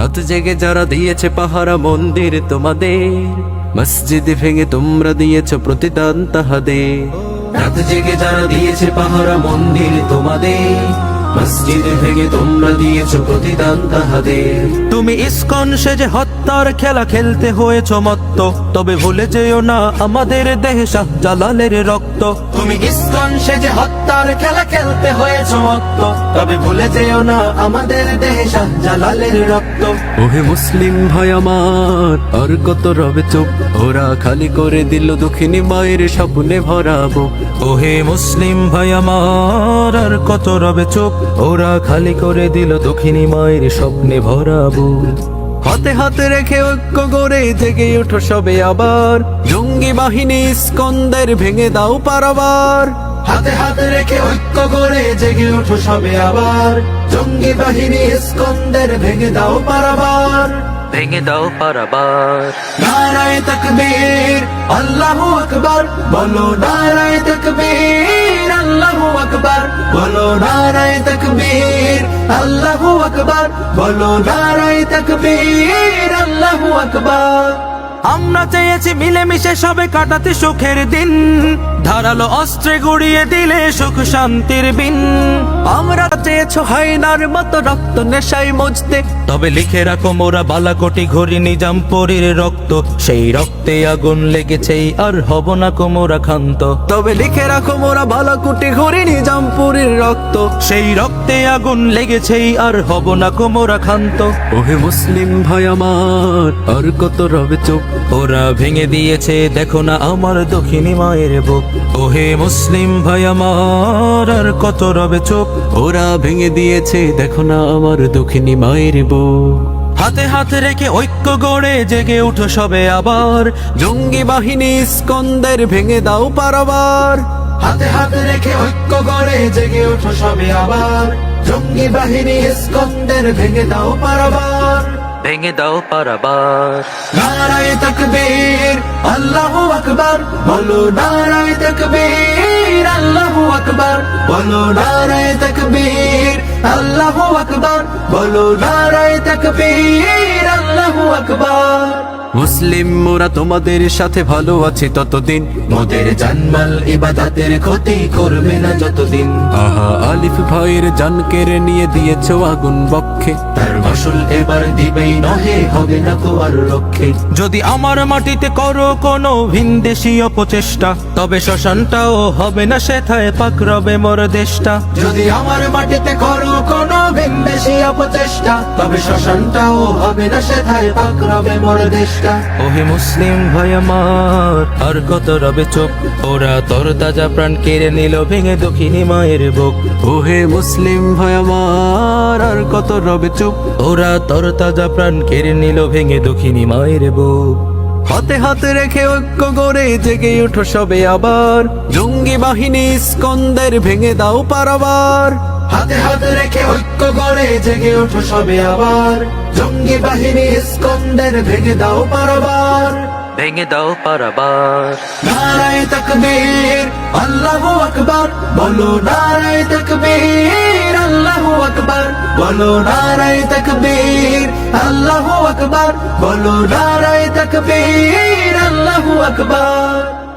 রাত জেগে যারা দিয়েছে পাহারা মন্দির তোমাদের, মসজিদ ভেঙে তোমরা দিয়েছ প্রতিদান তাহাদের। রাত জেগে যারা দিয়েছে পাহারা মন্দির তোমাদের মসজিদ ভেঙে তোমরা দিয়েছ প্রতিদান তাহাদের। তুমি ইস্কন সেজে হত্যার খেলা খেলতে হয়েছ মত্ত। তবে ভুলে যেও না আমাদের দেহে শাহ জালালের রক্ত। তুমি ইস্কন সেজে হত্যার খেলা খেলতে হয়েছ মত্ত। তবে ভুলে যেও না আমাদের দেহে শাহ জালালের রক্ত। ওহে মুসলিম ভাই আমার আর কত রবে চোখ। ওরা খালি করে দিল দক্ষিণী মায়ের স্বপ্নে ভরাবো। ওহে মুসলিম ভাই আমার আর কত রবে চোখ। ওরা খালি করে দিল দক্ষিণী মায়ের স্বপ্নে ভরাবো হাতে হাতে রেখে ঐক্য গড়ে জেগে ওঠো সবে আবার। জঙ্গি বাহিনী স্কন্দের ভেঙে দাও পারাবার। হাতে হাতে রেখে ঐক্য করে জেগে ওঠো সবে আবার। জঙ্গি বাহিনী স্কন্দের ভেঙে দাও পারাবার। ভেঙে দাও পারাবার। নারায় তকবীর আল্লাহু আকবার বলো নারায় তকবীর। আল্লাহু আকবার বলো নারায় তকবীর। আল্লাহু আকবার বলো নারায় তকবীর। আল্লাহু আকবার। আমরা চেয়েছি মিলেমিশে সবে কাটাতে সুখের দিন। ধারালো অস্ত্রে গুড়িয়ে দিলে সুখ শান্তির বিন। আমরা চেয়েছো হাইনার মতো রক্ত নেশায় মজতে। তবে লিখে রাখো মোরা বালাকোটি ঘড়ি নিজামপুরীর রক্ত। সেই রক্তে আগুন লেগেছেই আর হব না কোমরা ক্ষান্ত। তবে লিখে রাখো মোরা বালাকুটি ঘুরি নিজামপুরের রক্ত। সেই রক্তে আগুন লেগেছেই আর হব না কোমরা ক্ষান্ত। ওহে মুসলিম ভাই আমার, আর কত রবে চোখ ওরা ভেঙে দিয়েছে, দেখো না আমার দক্ষিণী মায়ের বুক। ওহে মুসলিম ভাই আমার, আর কত রবে চোখ। ওরা ভেঙে দিয়েছে, দেখো না আমার দক্ষিণী মায়ের বউ হাতে হাতে রেখে ঐক্য গড়ে জেগে উঠো সবে আবার। জঙ্গি বাহিনী স্কন্দের ভেঙে দাও পারাবার। হাতে হাতে রেখে ঐক্য গড়ে জেগে উঠো সবে আবার। জঙ্গি বাহিনী স্কন্দের ভেঙে দাও পারাবার। ভেঙে দাও পারাবার নারায় তকবীর আল্লাহু আকবার বলো নারায় তকবীর আল্লাহু আকবার বলো নারায় তকবীর আল্লাহু আকবার বলো নারায় তকবীর আল্লাহু আকবার মুসলিম মোরা তোমাদের সাথে ভালো আছে ততদিন। মোদের জানমাল ইবাদতের ক্ষতি করবে না যতদিন। আহা আলিফ ভাইয়ের জান কেড়ে নিয়ে দিয়েছ আগুন বক্ষে। তার ফসল এবার দিবেই নহে হবে না তো আর রক্ষে। যদি আমার মাটিতে করো কোনো ভিনদেশি অপচেষ্টা তবে শ্মশানটাও হবে না সেথায় পাক রবে মোর দেশটা। যদি আমার মাটিতে করো কোনো ভিনদেশি অপচেষ্টা তবে শ্মশানটাও হবে না সেথায় পাক রবে মোর দেশটা। ওহে মুসলিম ভাই আমার আর কত রবে চোখ। ওরা তোর তাজা প্রাণ কেড়ে নিল ভেঙে দক্ষিণী মায়ের বুক। ওহে মুসলিম আমার আর কত রবে চুপ। ওরা তর তাজা প্রাণ কেড়ে নিল ভেঙে দক্ষিণী মায়ের বুক। হাতে হাতে রেখে ঐক্য গড়ে জেগে উঠো সবে আবার। জঙ্গি বাহিনী স্কন্দের ভেঙে দাও পারাবার। হাতে হাতে রেখে ঐক্য গড়ে জেগে উঠো সবে আবার। জঙ্গি বাহিনী স্কন্দের ভেঙে দাও পারাবার। ভেঙে দাও পারাবার। নারায় তকবীর, আল্লাহু আকবার। বলো নারায় তকবীর, আল্লাহু আকবার। বলো নারায় তকবীর, আল্লাহু আকবার। বলো নারায় তকবীর, আল্লাহু আকবার।